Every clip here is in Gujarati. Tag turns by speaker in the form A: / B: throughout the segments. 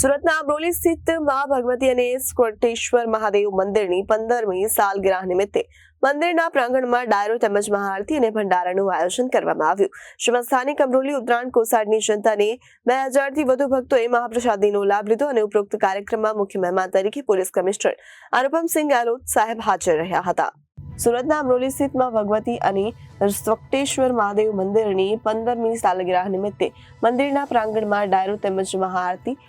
A: સુરતના અમરોલી સ્થિત મા ભગવતી અને સ્કોટેશ્વર મહાદેવ મંદિરની પંદરમી સાલગીરા નિમિત્તે મંદિરના પ્રાંગણમાં ડાયરો તેમજ મહાઆરતી અને ભંડારાનું આયોજન કરવામાં આવ્યું. જેમાં સ્થાનિક અમરોલી ઉત્તરાયણ કોસાડની જનતાને બે હજારથી વધુ ભક્તોએ મહાપ્રસાદીનો લાભ લીધો અને ઉપરોક્ત કાર્યક્રમમાં મુખ્ય મહેમાન તરીકે પોલીસ કમિશનર અનુપમસિંહ ગેહલોત સાહેબ હાજર રહ્યા હતા. સુરતના અમરોલી સ્થિત મા ભગવતી અને સ્વક્ટેશ્વર મહાદેવ મંદિરની પંદરમી સાલગીરા નિમિત્તે મંદિરના પ્રાંગણમાં ડાયરો તેમજ મહાઆરતી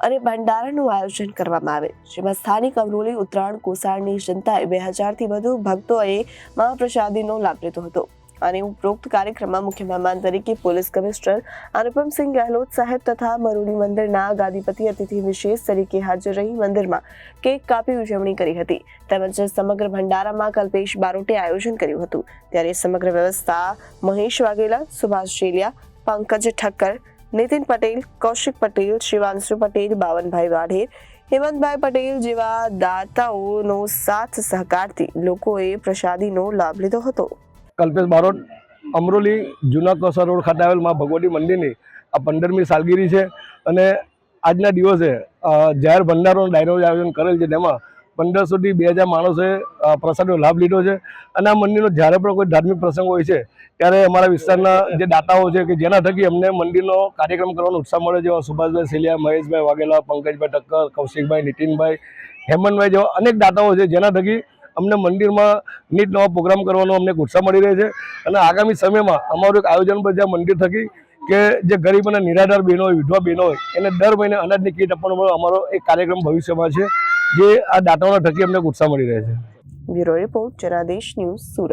A: અને ભંડારાનું આયોજન કરવામાં આવે. જેમાં સ્થાનિક અમરોલી, ઉત્તરાયણ કોસાળની જનતાએ બે હજારથી વધુ ભક્તોએ મહાપ્રસાદીનો લાભ લીધો હતો. અને ઉપરોક્ત કાર્યક્રમમાં મુખ્ય મહેમાન તરીકે પોલીસ કમિશનર અનુપમસિંહ ગહેલોત સાહેબ તથા મરોલી મંદિરના ગાદીપતિ અતિથિ વિશેષ તરીકે હાજર રહી મંદિરમાં કેક કાપી ઉજવણી કરી હતી. તેમજ સમગ્ર ભંડારામાં કલ્પેશ બારોટે આયોજન કર્યું હતું. ત્યારે સમગ્ર વ્યવસ્થા મહેશ વાઘેલા, સુભાષ શેલિયા પંકજ ઠક્કર નીતિન પટેલ, કૌશિક પટેલ, શિવાંશુ પટેલ, બાવનભાઈ વાઢેર, હેમંતભાઈ પટેલ જેવા દાતાઓનો સાથ સહકારથી લોકોએ પ્રસાદીનો લાભ લીધો હતો.
B: કલ્પેશ બારોટ, અમરોલી જૂના કોસા રોડ ખાતે આવેલમાં ભગવતી મંદિરની આ પંદરમી સાલગીરી છે અને આજના દિવસે જાહેર ભંડારોનું ડાયરોનું આયોજન કરેલ છે તેમાં પંદરસોથી બે હજાર માણસોએ પ્રસાદનો લાભ લીધો છે. અને આ મંદિરનો જ્યારે પણ કોઈ ધાર્મિક પ્રસંગ હોય છે, ત્યારે અમારા વિસ્તારના જે દાતાઓ છે કે જેના થકી અમને મંદિરનો કાર્યક્રમ કરવાનો ઉત્સાહ મળે જેવા સુભાષભાઈ સિલિયા, મહેશભાઈ વાઘેલા, પંકજભાઈ ઠક્કર, કૌશિકભાઈ, નીતિનભાઈ, હેમંતભાઈ જેવા અનેક દાતાઓ છે જેના થકી અમને મંદિરમાં નીટ નવા પ્રોગ્રામ કરવાનો અમને ઉત્સાહ મળી રહે છે. અને આગામી સમયમાં અમારું એક આયોજન પણ જ્યાં મંદિર થકી કે જે ગરીબ અને નિરાધાર બહેનો હોય, વિધવા બહેનો હોય, એને દર મહિને અનાજની કીટ આપવાનો અમારો એક કાર્યક્રમ ભવિષ્યમાં છે. જે આ દાતાઓના ઠકી અમને ગુસ્સા મળી રહે છે.
A: Bureau report Janadesh news Surat.